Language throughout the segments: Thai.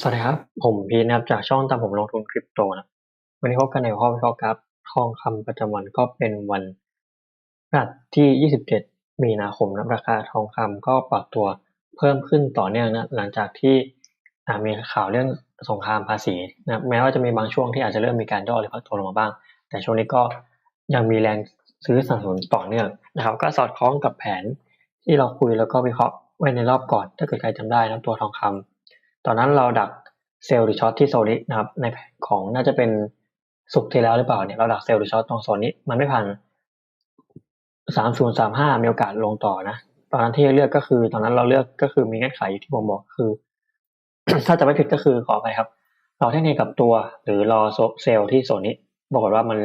สวัสดีครับ ผมพีนะครับจากช่องตามผมลงทุนคริปโตนะวันนี้พบกันในข้อวิเคราะห์กราฟทองคำประจำวันก็เป็นวันพฤหัสที่ 27 มีนาคมนะราคาทองคำก็ปรับตัวเพิ่มขึ้นต่อเนื่องนะหลังจากที่มีข่าวเรื่องสงครามภาษีนะแม้ว่าจะมีบางช่วงที่อาจจะเริ่มมีการย่อหรือพักตัวลงมาบ้าง แต่ช่วงนี้ก็ยังมีแรงซื้อสนับสนุนต่อเนื่องนะครับ ก็สอดคล้องกับแผนที่เราคุยแล้วก็วิเคราะห์ไว้ในรอบก่อน ถ้าเกิดใครจำได้นะตัวทองคำ ตอนนั้นเราดักเซลล์หรือช็อตที่โซนนี้นะครับ ในแผนของน่าจะเป็นสุกที่แล้วหรือเปล่าเนี่ยเราดักเซลล์หรือช็อตตรงโซนนี้มันไม่ผ่านสามศูนย์สามห้ามีโอกาสลงต่อนะ ตอนนั้นที่เลือกก็คือ ตอนนั้นเราเลือกก็คือมีเงื่อนไขอยู่ที่ผมบอกคือ ถ้าจะไม่ผิดก็คือขอไปครับ เราเทคนิคกับตัว หรือรอเซลล์ที่โซนนี้บอกว่ามัน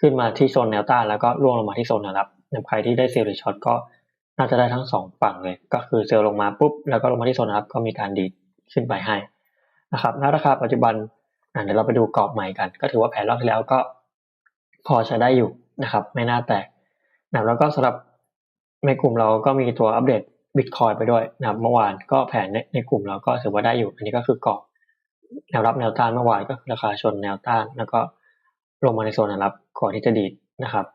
ขึ้นมาที่โซนแนวต้านแล้วก็ร่วงลงมาที่โซนแนวรับใครที่ได้เซลล์หรือช็อตก็น่าจะได้ทั้งสองฝั่งเลย ก็คือเซลล์ลงมาปุ๊บแล้วก็ลงมาที่โซนแนวรับก็มีการดีด ขึ้นไปให้นะครับณราคาปัจจุบันเดี๋ยวเราไปดูกรอบใหม่กัน ก็ถือว่าแผนรอบที่แล้วก็พอใช้ได้อยู่นะครับ ไม่น่าแตกนะแล้วก็สำหรับในกลุ่มเราก็มีตัวอัปเดตบิตคอยไปด้วยนะครับเมื่อวานก็แผนในกลุ่มเราก็ถือว่าได้อยู่ อันนี้ก็คือกรอบแนวรับแนวต้านเมื่อวานก็ราคาชนแนวต้าน แล้วก็ลงมาในโซนแนวรับก่อนที่จะดีดนะครับ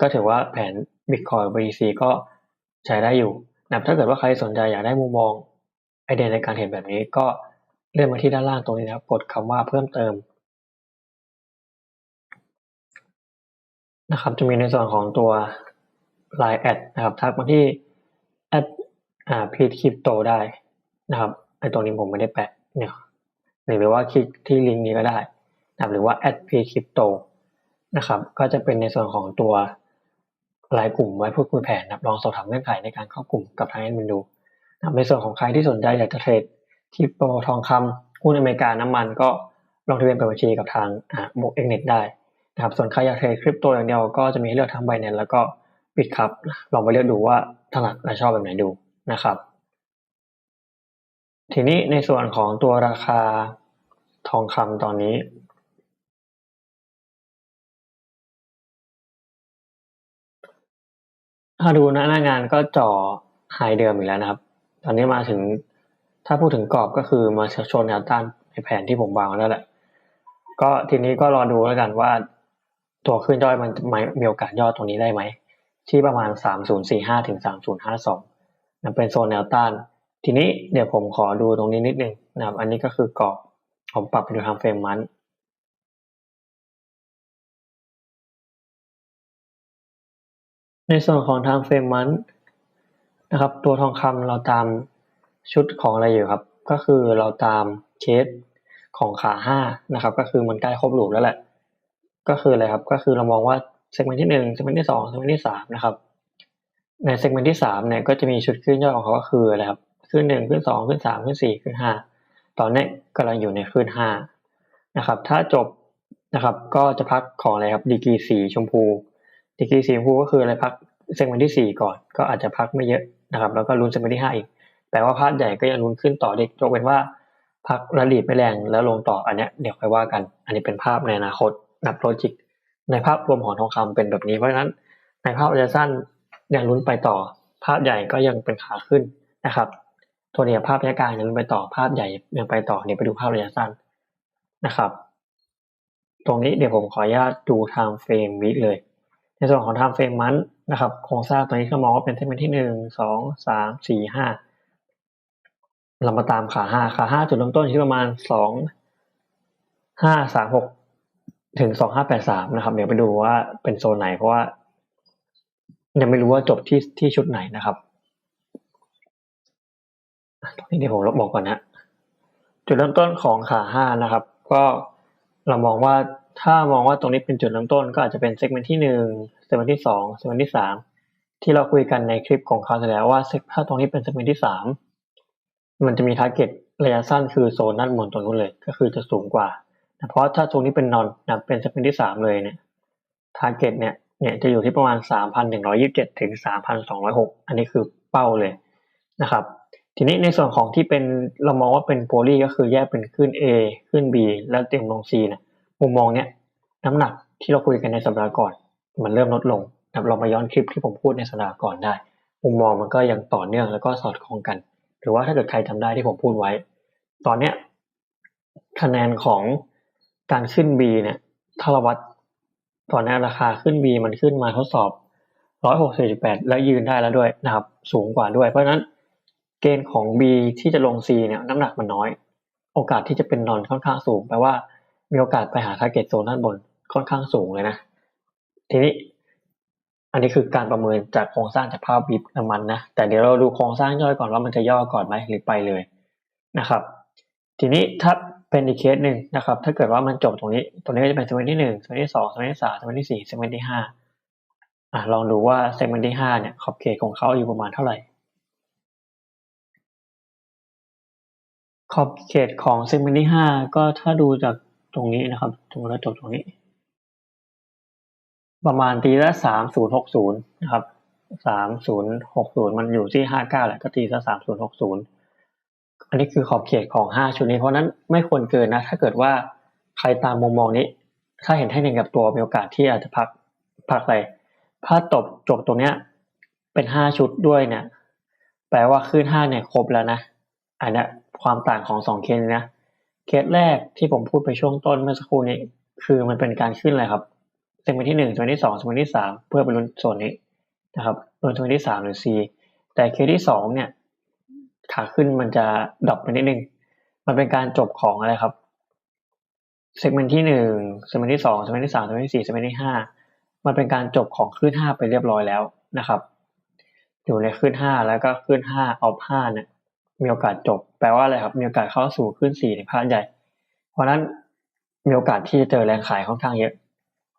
ก็ถือว่าแผนบิตคอย BTC ก็ใช้ได้อยู่นะถ้าเกิดว่าใครสนใจอยากได้มุมมอง เดียในการเห็นแบบนี้ก็เลื่อนมาที่ด้านล่างตรงนี้นะครับกดคำว่าเพิ่มเติมนะครับจะมีในส่วนของตัว Line แอดนะครับทักมาที่แอดอ่าพีทคริปโตได้นะครับไอตรงนี้ผมไม่ได้แปะเนี่ยหรือว่าคลิกที่ลิงก์นี้ก็ได้นะรหรือว่าแอดพีทคริปโตนะครับ ก็จะเป็นในส่วนของตัวรายกลุ่มไว้พูดคุยแผนนะลองสอบถามเงื่อนไขในการเข้ากลุ่มกับทางแอดมินดู ในส่วนของใครที่สนใจอยากจะเทรดคริปโตทองคำหุ้นอเมริกาน้ำมันก็ลงทะเบียนเปิดบัญชีกับทางบกเอ็กเน็ตได้นะครับส่วนใครอยากเทรดคริปโตอย่างเดียวก็จะมีให้เลือกทั้งไบแนนแล้วก็บิตครับลองไปเลือกดูว่าถนัดและชอบแบบไหนดูนะครับ ทีนี้ในส่วนของตัวราคาทองคำตอนนี้ถ้าดูหน้างานก็จ่อไฮเดิมอีกแล้วนะครับ ตอนนี้มาถึงถ้าพูดถึงกรอบก็คือมาชนแนวต้านในแผนที่ผมวางแล้วแหละ ก็ทีนี้ก็รอดูแล้วกันว่า ตัวขึ้นย่อยมันมีโอกาสย่อตรงนี้ได้ไหม ที่ประมาณ 3045ถึง3052นั่นเป็นโซนแนวต้าน ทีนี้เดี๋ยวผมขอดูตรงนี้นิดนึงนะครับอันนี้ก็คือกรอบผมปรับไปดูทางเฟรมมันในส่วนของทางเฟรมมัน นะครับ ตัวทองคำเราตามชุดของอะไรอยู่ครับ ก็คือเราตามเคสของขาห้านะครับ ก็คือมันใกล้ครบหลูปแล้วแหละ ก็คืออะไรครับ ก็คือเรามองว่าเซกเมนต์ที่หนึ่งเซกเมนต์ที่สองเซกเมนต์ที่สามนะครับ ในเซกเมนต์ที่สามเนี่ยก็จะมีชุดขึ้นย่อของเขาก็คืออะไรครับขึ้นหนึ่งขึ้นสองขึ้นสามขึ้นสี่ขึ้นห้าตอนนี้กำลังอยู่ในขึ้นห้านะครับ ถ้าจบนะครับ ก็จะพักของอะไรครับดีกีสีชมพูดีกีสีชมพูก็คืออะไรพักเซกเมนต์ที่สี่ก่อน ก็อาจจะพักไม่เยอะ นะครับแล้วก็ลุ้นเซมนต์ที่ห้าอีกแต่ว่าภาพใหญ่ก็ยังลุ้นขึ้นต่อเด็กยกเว้นว่าพักระลีไม่แรงแล้วลงต่ออันนี้เดี๋ยวค่อยว่ากัน อันนี้เป็นภาพในอนาคตนับโลจิก ในภาพรวมของทองคำเป็นแบบนี้เพราะฉะนั้น ในภาพระยะสั้นยังลุ้นไปต่อ ภาพใหญ่ก็ยังเป็นขาขึ้นนะครับ ตัวนี้ภาพระยะกลางยังลุ้นไปต่อภาพใหญ่ยังไปต่อเนี่ยไปดูภาพระยะสั้นนะครับ ตรงนี้เดี๋ยวผมขออนุญาตดูไทม์เฟรมวิเลย ในส่วนของไทม์เฟรมมัน นะครับ โครงสร้างตัวนี้ก็มองว่าเป็นเส้นที่หนึ่งสองสามสี่ห้าเรามาตามขาห้าขาห้าจุดเริ่มต้นที่ประมาณสองห้าสามหกถึงสองห้าแปดสามนะครับ เดี๋ยวไปดูว่าเป็นโซนไหนเพราะว่า ยังไม่รู้ว่าจบที่ที่ชุดไหนนะครับตรงนี้เดี๋ยวผมลบบอกก่อนนะจุดเริ่มต้นของขาห้านะครับ ก็เรามองว่าถ้ามองว่าตรงนี้เป็นจุดเริ่มต้นก็อาจจะเป็นเซกเมนต์ที่หนึ่ง เซกเมนต์ที่สองเซกเมนต์ที่สามที่เราคุยกันในคลิปของคราวที่แล้วว่าถ้าตรงนี้เป็นเซกเมนต์ที่สามมันจะมีทาร์เก็ตระยะสั้นคือโซนด้านบนตรงนู้นเลย ก็คือจะสูงกว่าเพราะถ้าตรงนี้เป็นนอนนะเป็นเซกเมนที่สามเลยเนี่ยทาร์เก็ตเนี่ยเนี่ยจะอยู่ที่ประมาณสามพันหนึ่งร้อยิบเจ็ดถึงสามพันสองร้อยหกอันนี้คือเป้าเลยนะครับ ทีนี้ในส่วนของที่เป็นเรามองว่าเป็นโพลีก็คือแยกเป็นขึ้น A ขึ้น B แล้วเต็มลง C นะมุมมองเนี้ยน้ำหนักที่เราคุยกันในสัปดาห์ก่อน มันเริ่มลดลงเรามาย้อนคลิปที่ผมพูดในสัปดาห์ก่อนได้ มุมมองมันก็ยังต่อเนื่องแล้วก็สอดคล้องกัน หรือว่าถ้าเกิดใครจำได้ที่ผมพูดไว้ ตอนเนี้ยคะแนนของการขึ้น B เนี่ยถ้าเราวัดตอนนี้ราคาขึ้น B มันขึ้นมาทดสอบ 164.8 แล้วยืนได้แล้วด้วยนะครับ สูงกว่าด้วย เพราะฉะนั้นเกณฑ์ของ B ที่จะลง C เนี่ยน้ำหนักมันน้อย โอกาสที่จะเป็นนอนค่อนข้างสูงแปลว่ามีโอกาสไปหา target zone ด้านบนค่อนข้างสูงเลยนะ ทีนี้ อันนี้คือการประเมินจากโครงสร้างจากภาพวิบน้ำมันนะ แต่เดี๋ยวเราดูโครงสร้างย่อยก่อนว่ามันจะย่อก่อนไหมหรือไปเลยนะครับ ทีนี้ถ้าเป็นอีกเคสหนึ่งนะครับ ถ้าเกิดว่ามันจบตรงนี้ ตรงนี้ก็จะเป็นเซกเมนต์ที่หนึ่งเซกเมนต์ที่สองเซกเมนต์ที่สามเซกเมนต์ที่สี่เซกเมนต์ที่ห้าอะลองดูว่าเซกเมนต์ที่ห้าเนี่ยขอบเขตของเขาอยู่ประมาณเท่าไหร่ ขอบเขตของเซกเมนต์ที่ห้าก็ถ้าดูจากตรงนี้นะครับ ตรงแล้วจบตรงนี้ ประมาณตีละสามศูนย์หกศูนย์นะครับสามศูนย์หกศูนย์มันอยู่ที่ห้าเก้าแหละก็ตีละสามศูนย์หกศูนย์อันนี้คือขอบเขตของห้าชุดนี้ เพราะนั้นไม่ควรเกินนะ ถ้าเกิดว่าใครตามมุมมองนี้ ถ้าเห็นให้หนึ่งกับตัวมีโอกาสที่อาจจะพักพักไปถ้าจบจบตรงเนี้ย เป็นห้าชุดด้วยเนี่ย แปลว่าขึ้นห้าเนี่ยครบแล้วนะอันนี้ความต่างของสองเคสนี้นะเคสแรกที่ผมพูดไปช่วงต้นเมื่อสักครู่นี้ คือมันเป็นการขึ้นอะไรครับ เซกเมนต์ที่หนึ่งเซกเมนต์ที่สองเซกเมนต์ที่สามเพื่อไปลุ้นส่วนนี้นะครับลุ้นเซกเมนต์ที่สามหรือ C แต่เคสที่สองเนี่ยขาขึ้นมันจะดรอปไปนิดนึง มันเป็นการจบของอะไรครับเซกเมนต์ที่หนึ่งเซกเมนต์ที่สองเซกเมนต์ที่สามเซกเมนต์ที่สี่เซกเมนต์ที่ห้ามันเป็นการจบของขึ้นห้าไปเรียบร้อยแล้วนะครับ อยู่ในขึ้นห้าแล้วก็ขึ้นห้าเอาห้าเนี่ยมีโอกาสจบ แปลว่าอะไรครับ มีโอกาสเข้าสู่ขึ้นสี่ในภาคใหญ่ เพราะนั้นมีโอกาสที่จะเจอแรงขายค่อนข้างเยอะ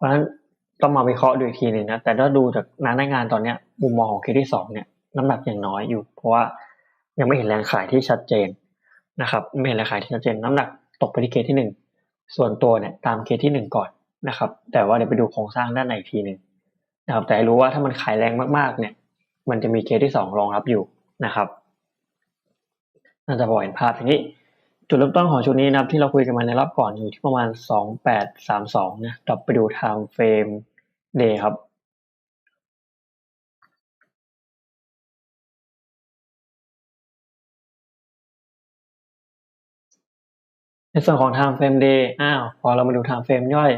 ราะฉะนั้นต้องมาวิเคราะห์ดูอีกทีหนึ่งนะ แต่ถ้าดูจากน้างานตอนเนี้ยมุมมองของเคสที่สองเนี่ยน้ำหนักยังน้อยอยู่ เพราะว่ายังไม่เห็นแรงขายที่ชัดเจนนะครับไม่เห็นแรงขายที่ชัดเจน น้ำหนักตกไปที่เคสที่หนึ่งส่วนตัวเนี่ยตามเคสที่หนึ่งก่อนนะครับ แต่ว่าเดี๋ยวไปดูโครงสร้างด้านในอีกทีหนึ่งนะครับ แต่ให้รู้ว่าถ้ามันขายแรงมากๆ เนี่ย มันจะมีเคสที่สองรองรับอยู่นะครับน่าจะพอเห็นภาพทีนี้ จุดเริ่มต้นของชุดนี้นะครับที่เราคุยกันมาในรอบก่อนอยู่ที่ประมาณสองแปดสามสองนะกลับไปดู time frame day ครับในส่วนของ time frame day อ้าวพอเรามาดู time frame ย่อย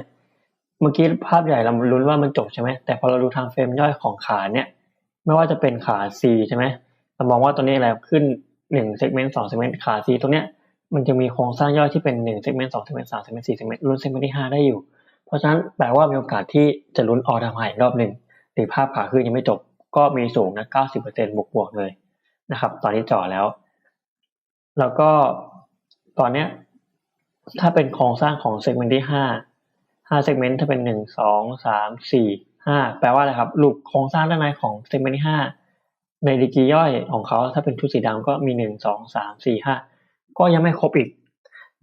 เมื่อกี้ภาพใหญ่เราลุ้นว่ามันจบใช่ไหมแต่พอเราดู time frame ย่อยของขาเนี่ยไม่ว่าจะเป็นขา C ใช่ไหมเรามองว่าตัวนี้อะไรขึ้นหนึ่งเซกเมนต์สองเซกเมนต์ขา C ตรงเนี้ย มันจะมีโครงสร้างย่อยที่เป็นหนึ่งเซกเมนต์สองเซกเมนต์สามเซกเมนต์สี่เซกเมนต์ลุ้นเซกเมนต์ที่ห้าได้อยู่ เพราะฉะนั้นแปลว่ามีโอกาสที่จะลุ้นออทำไฮรอบหนึ่งหรือภาพขาขึ้นยังไม่จบ ก็มีสูงนะเก้าสิบเปอร์เซ็นต์บวกๆเลยนะครับ ตอนนี้จ่อแล้ว แล้วก็ตอนเนี้ยถ้าเป็นโครงสร้างของเซกเมนต์ที่ห้าห้าเซกเมนต์ถ้าเป็นหนึ่งสองสามสี่ห้าแปลว่าอะไรครับลูกโครงสร้างด้านในของเซกเมนต์ที่ห้าในดีกีย่อยของเขาถ้าเป็นชุดสีดำก็มีหนึ่งสองสามสี่ห้า ก็ยังไม่ครบอีก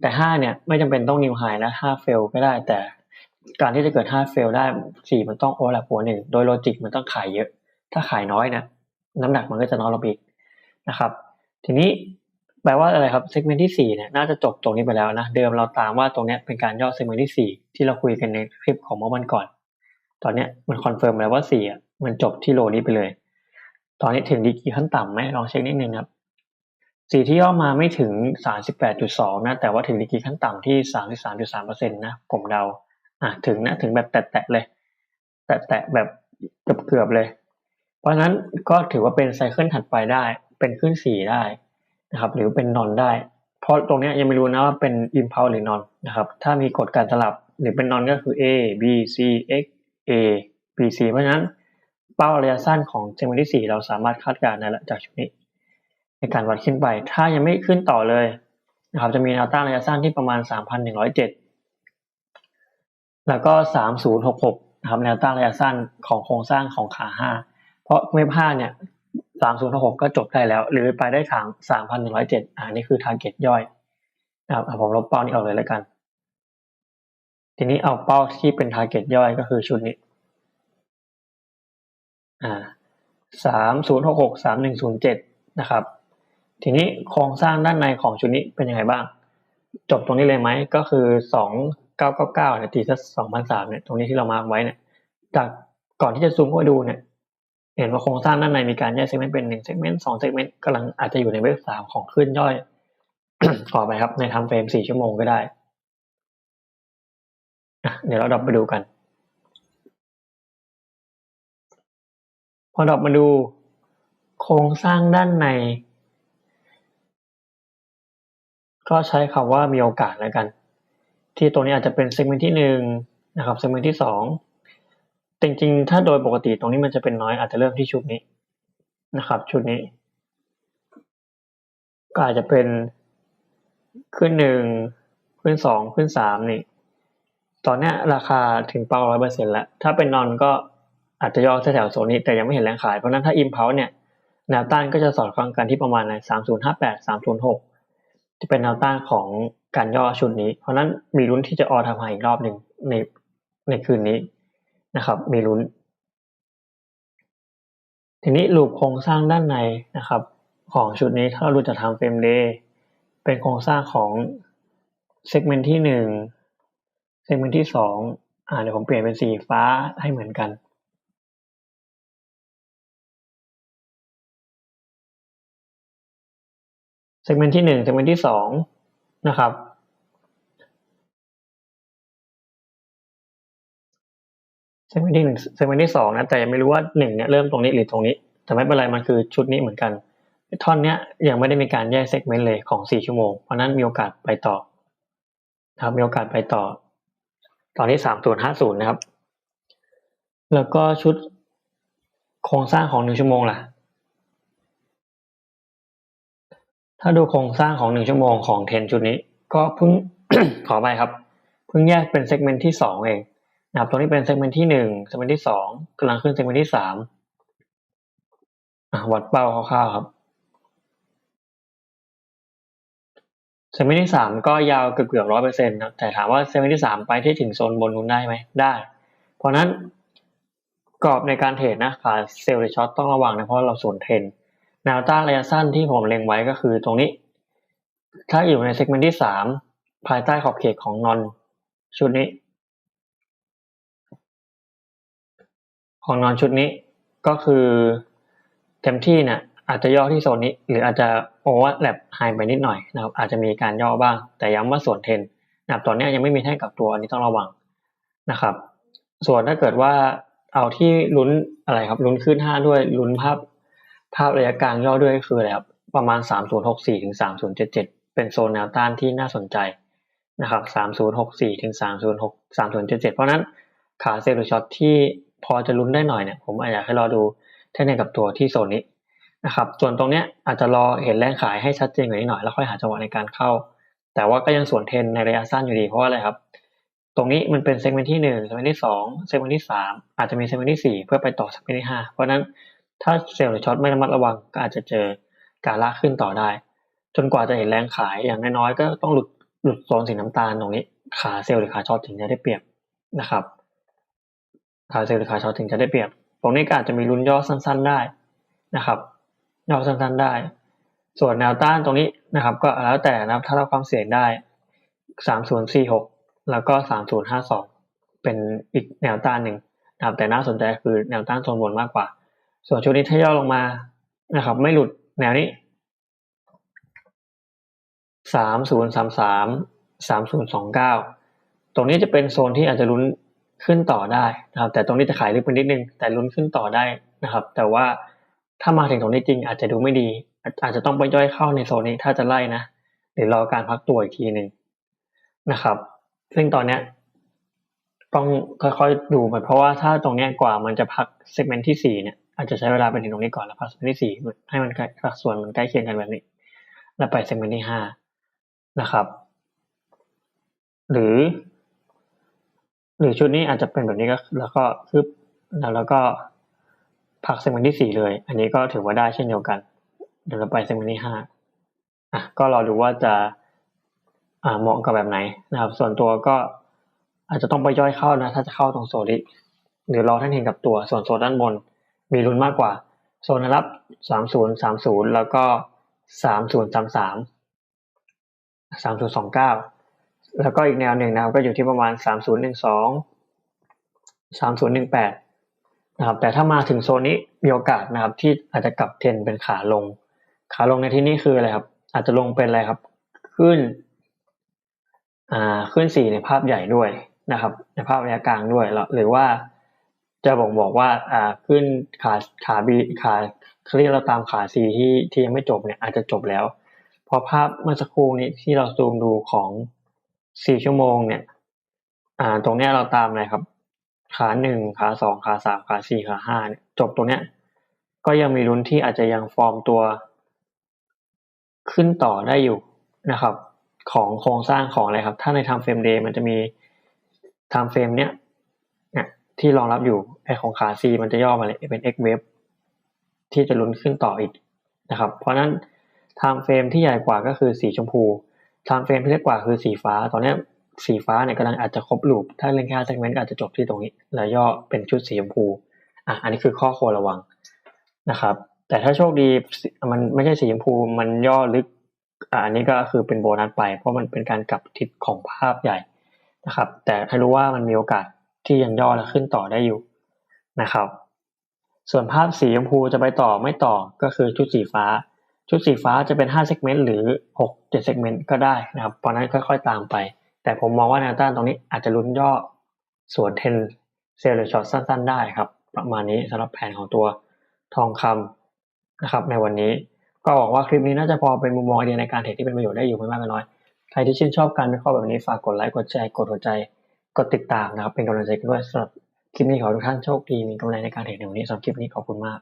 แต่ห้าเนี่ยไม่จำเป็นต้องนิวไฮนะห้าเฟลก็ได้ แต่การที่จะเกิดห้าเฟลได้สี่มันต้องโอเวอร์แลปหัวหนึ่งโดยโลจิกมันต้องขายเยอะ ถ้าขายน้อยนะน้ำหนักมันก็จะน้อยลงอีกนะครับ ทีนี้แปลว่าอะไรครับเซกเมนต์ที่สี่เนี่ยน่าจะจบตรงนี้ไปแล้วนะ เดิมเราตามว่าตรงนี้เป็นการย่อเซกเมนต์ที่สี่ที่เราคุยกันในคลิปของเมื่อวันก่อน ตอนเนี้ยมันคอนเฟิร์มแล้วว่าสี่อะมันจบที่โลนี้ไปเลย ตอนนี้ถึงดีกรีขั้นต่ำไหมลองเช็คนิดนึงครับ สีที่ย่อมาไม่ถึงสามสิบแปดจุดสองนะ แต่ว่าถึงดีกรีขั้นต่ำที่สามสิบสามจุดสามเปอร์เซ็นต์นะ ผมเดา อะ ถึงนะ ถึงแบบแตะๆเลย แตะๆแบบเกือบๆเลย เพราะนั้นก็ถือว่าเป็นไซเคิลถัดไปได้ เป็นขึ้นสี่ได้นะครับ หรือเป็นนอนได้ เพราะตรงนี้ยังไม่รู้นะว่าเป็นอิมพ l ลหรือนอนนะครับ ถ้ามีกฎการสลับหรือเป็นนอนก็คือ A B C X A B C เพราะฉะนั้นเป้าระยะสั้นของเซมนที่สี่เราสามารถคาดการณ์ได้แล้วจากชุดนี้ ในการวัดขึ้นไป ถ้ายังไม่ขึ้นต่อเลยนะครับ จะมีแนวต้านระยะสั้นที่ประมาณ 3,107 แล้วก็ 3066นะครับแนวต้านระยะสั้นของโครงสร้างของขา 5 เพราะเว็บ5เนี่ย 3066 ก็จบได้แล้ว หรือไปได้ทาง3,107อ่านี่คือ target ย่อยนะครับผมลบเป้านี้ออกเลยแล้วกัน ทีนี้เอาเป้าที่เป็น target ย่อยก็คือชุดนี้อ่า3066 3107นะครับ ทีนี้โครงสร้างด้านในของชุดนี้เป็นยังไงบ้าง จบตรงนี้เลยไหมก็คือสองเก้าเก้าเก้าเนี่ยตีสักสองพันสามเนี่ยตรงนี้ที่เรามาร์กไว้เนี่ยจากก่อนที่จะซูมเข้าไปดูเนี่ยเห็นว่าโครงสร้างด้านในมีการแยกเซกเมนต์เป็นหนึ่งเซกเมนต์สองเซกเมนต์กำลังอาจจะอยู่ในเวฟสามของขึ้นย่อยต่อไปครับในทำเฟรมสี่ชั่วโมงก็ได้อะเดี๋ยวเราดับมาดูกัน พอดับมาดู โครงสร้างด้านใน ก็ใช้คำว่ามีโอกาสแล้วกัน ที่ตัวนี้อาจจะเป็นเซกเมนต์ที่หนึ่งนะครับเซกเมนต์ที่สองจริงๆ ถ้าโดยปกติตรงนี้มันจะเป็นน้อยอาจจะเริ่มที่ชุดนี้นะครับ ชุดนี้ ก็อาจจะเป็นขึ้นหนึ่งขึ้นสองขึ้นสามนี่ ตอนนี้ราคาถึงเป้าร้อยเปอร์เซ็นต์แล้ว ถ้าเป็นนอนก็อาจจะย่อแถวโซนนี้แต่ยังไม่เห็นแรงขาย เพราะนั้นถ้าอิมเพลเนี่ยแนวต้านก็จะสอดคล้องกันที่ประมาณในสามศูนย์ห้าแปดสามศูนย์หก จะเป็นแนวต้านของการย่อชุดนี้ เพราะนั้นมีลุ้นที่จะออทำไฮอีกรอบหนึ่งในในคืนนี้นะครับ มีลุ้น ทีนี้รูปโครงสร้างด้านในนะครับ ของชุดนี้ถ้าเราดูจากทางเฟรมเดย์เป็นโครงสร้างของเซกเมนต์ที่หนึ่งเซกเมนต์ที่สองอ่าเดี๋ยวผมเปลี่ยนเป็นสีฟ้าให้เหมือนกัน เซกเมนต์ที่หนึ่งเซกเมนต์ที่สองนะครับ เซกเมนต์ที่หนึ่งเซกเมนต์ที่สองนะแต่ยังไม่รู้ว่าหนึ่งเนี่ยเริ่มตรงนี้หรือตรงนี้ แต่ไม่เป็นไรมันคือชุดนี้เหมือนกันท่อนเนี้ยยังไม่ได้มีการแยกเซกเมนต์เลยของสี่ชั่วโมง เพราะนั้นมีโอกาสไปต่อครับมีโอกาสไปต่อ ตอนที่สามศูนย์ห้าศูนย์นะครับ แล้วก็ชุดโครงสร้างของหนึ่งชั่วโมงล่ะ ถ้าดูโครงสร้างของหนึ่งชั่วโมงของเทนชุดนี้ ก็เพิ่งขอไปครับ เพิ่งแยกเป็นเซกเมนต์ที่สองเองนะครับตรงนี้เป็นเซกเมนต์ที่หนึ่งเซกเมนต์ที่สองกำลังขึ้นเซกเมนต์ที่สามวัดเป้าคร่าวๆครับเซกเมนต์ที่สามก็ยาวเกือบเกือบร้อยเปอร์เซ็นต์นะแต่ถามว่าเซกเมนต์ที่สามไปที่ถึงโซนบนนู้นได้ไหมได้ เพราะนั้นกรอบในการเทรดนะขาเซลล์หรือช็อตต้องระวังนะเพราะเราสวนเทรน แนวต้านระยะสั้นที่ผมเล็งไว้ก็คือตรงนี้ ถ้าอยู่ในเซกเมนต์ที่สามภายใต้ขอบเขตของนอนชุดนี้ ของนอนชุดนี้ก็คือเต็มที่เนี่ยอาจจะย่อที่โซนนี้ หรืออาจจะโอเวอร์แลปไฮไปนิดหน่อยนะครับ อาจจะมีการย่อบ้าง แต่ย้ำว่าส่วนเทนนะครับตอนนี้ยังไม่มีแท่งกับตัวอันนี้ต้องระวังนะครับ ส่วนถ้าเกิดว่าเอาที่ลุ้นอะไรครับลุ้นขึ้นห้าด้วยลุ้นภาพ ภาพระยะกลางย่อด้วยคืออะไรครับประมาณสามศูนย์หกสี่ถึงสามศูนย์เป็นโซนแนวต้านที่น่าสนใจนะครับสามศูนย์หกสี่ถึงสามศูนย์หกสามศูนย์เพราะนั้นขาเซลล์ช็อตที่พอจะลุ้นได้หน่อยเนี่ยผมอยากให้รอดูแท่งกับตัวที่โซนนี้นะครับส่วนตรงเนี้ยอาจจะรอเห็นแรงขายให้ชัดเจนกว่านี้หน่อยแล้วค่อยหาจังหวะในการเข้า แต่ว่าก็ยังส่วนเทนในระยะสั้นอยู่ดีเพราะว่าอะไรครับ ตรงนี้มันเป็นเซกเมนต์ที่หนึ่งเซกเมนต์ที่สองเซกเมนต์ที่สามอาจจะมีเซกเมนต์ที่สี่เพื่อไปต่อเซกเมนต์ที่ห้าเพราะนั้น ถ้าเซลล์หรือช็อตไม่ระมัดระวังก็อาจจะเจอการลากขึ้นต่อได้ จนกว่าจะเห็นแรงขายอย่างน้อยๆก็ต้องหลุดหลุดโซนสีน้ำตาลตรงนี้ ขาเซลล์หรือขาช็อตถึงจะได้เปรียบนะครับขาเซลล์หรือขาช็อตถึงจะได้เปรียบ ตรงนี้ก็อาจจะมีลุ้นย่อสั้น ๆได้นะครับย่อสั้นๆได้ ส่วนแนวต้านตรงนี้นะครับ ก็แล้วแต่นะครับถ้าเราความเสี่ยงได้สามศูนย์สี่หกแล้วก็สามศูนย์ห้าสองเป็นอีกแนวต้านหนึ่งนะครับแต่น่าสนใจคือแนวต้านโซนบนมากกว่า ส่วนชุดนี้ถ้าย่อลงมานะครับ ไม่หลุดแนวนี้สามศูนย์สามสามสามศูนย์สองเก้าตรงนี้จะเป็นโซนที่อาจจะลุ้นขึ้นต่อได้นะครับ แต่ตรงนี้จะขายลึกไปนิดนึง แต่ลุ้นขึ้นต่อได้นะครับ แต่ว่าถ้ามาถึงตรงนี้จริงอาจจะดูไม่ดี อาจจะต้องไปย่อยเข้าในโซนนี้ถ้าจะไล่นะหรือรอการพักตัวอีกทีหนึ่งนะครับ ซึ่งตอนเนี้ยต้องค่อยๆดูไปเพราะว่าถ้าตรงเนี้ยกว่ามันจะพักเซกเมนต์ที่สี่เนี่ย อาจจะใช้เวลาไปถึงตรงนี้ก่อนแล้วพักเซกเมนต์ที่สี่ให้มันสัดส่วนมันใกล้เคียงกันแบบนี้ แล้วไปเซกเมนต์ที่ห้านะครับ หรือ หรือชุดนี้อาจจะเป็นแบบนี้ก็ แล้วก็คืบแล้วก็พักเซกเมนต์ที่สี่เลย อันนี้ก็ถือว่าได้เช่นเดียวกัน เดี๋ยวเราไปเซกเมนต์ที่ห้าอะก็รอดูว่าจะอ่าเหมาะกับแบบไหนนะครับ ส่วนตัวก็อาจจะต้องไปย่อยเข้านะ ถ้าจะเข้าตรงโซนนี้หรือรอท่านเห็นกับตัวส่วนโซนด้านบน มีลุ้นมากกว่า โซนรับสามศูนย์สามศูนย์แล้วก็สามศูนย์สามสามสามศูนย์สองเก้าแล้วก็อีกแนวหนึ่งนะครับก็อยู่ที่ประมาณสามศูนย์หนึ่งสองสามศูนย์หนึ่งแปดนะครับ แต่ถ้ามาถึงโซนนี้มีโอกาสนะครับที่อาจจะกลับเทรนเป็นขาลง ขาลงในที่นี้คืออะไรครับ อาจจะลงเป็นอะไรครับ ขึ้น อ่า ขึ้นสีในภาพใหญ่ด้วยนะครับ ในภาพระยะกลางด้วย หรือว่า จะบ่งบอกว่าอ่าขึ้นขาขาบีขาเขาเรียกเราตามขาซีที่ที่ยังไม่จบเนี่ยอาจจะจบแล้วพราะภาพเมื่อสักครู่นี้ที่เราซูมดูของสี่ชั่วโมงเนี่ย อ่า ตรงเนี้ยเราตามอะไรครับ ขาหนึ่งขาสองขาสามขาสี่ขาห้าเนี่ยจบตรงเนี้ย ก็ยังมีลุ้นที่อาจจะยังฟอร์มตัว ขึ้นต่อได้อยู่นะครับ ของโครงสร้างของอะไรครับ ถ้าใน time frame day มันจะมี time frame เนี้ยเนี่ย ที่รองรับอยู่ไอของขา C มันจะย่อมาเลยเป็น X wave ที่จะลุ้นขึ้นต่ออีกนะครับ เพราะนั้น time frame ที่ใหญ่กว่าก็คือสีชมพู time frame ที่เล็กกว่าคือสีฟ้า ตอนนี้สีฟ้าเนี่ยกำลังอาจจะครบลูป ถ้าเล่นแค่ segment ก็อาจจะจบที่ตรงนี้ แล้วย่อเป็นชุดสีชมพูอะอันนี้คือข้อควรระวังนะครับ แต่ถ้าโชคดีมันไม่ใช่สีชมพูมันย่อลึกอ่าอันนี้ก็คือเป็นโบนัสไป เพราะมันเป็นการกลับทิศของภาพใหญ่นะครับ แต่ให้รู้ว่ามันมีโอกาส ที่ยังย่อและขึ้นต่อได้อยู่นะครับ ส่วนภาพสีชมพูจะไปต่อไม่ต่อก็คือชุดสีฟ้า ชุดสีฟ้าจะเป็น5 segment หรือ 6 7 segment ก็ได้นะครับเพราะนั้นค่อยๆตามไป แต่ผมมองว่าแนวต้านตรงนี้อาจจะลุ้นย่อส่วนเทนเซลล์หรือช็อตสั้น ๆ ได้ครับ ประมาณนี้สำหรับแผนของตัวทองคำนะครับ ในวันนี้ก็หวังว่าคลิปนี้น่าจะพอเป็นมุมมองไอเดียในการเทรดที่เป็นประโยชน์ได้อยู่ไม่มากก็น้อย ใครที่ชื่นชอบการวิเคราะห์แบบนี้ฝากกดไลค์กดแชร์กดหัวใจ กดติดตามนะครับ เป็นกำลังใจกันด้วยสำหรับคลิปนี้ขอทุกท่านโชคดีมีกำไรในการเทรดในวันนี้สำหรับคลิปนี้ขอบคุณมาก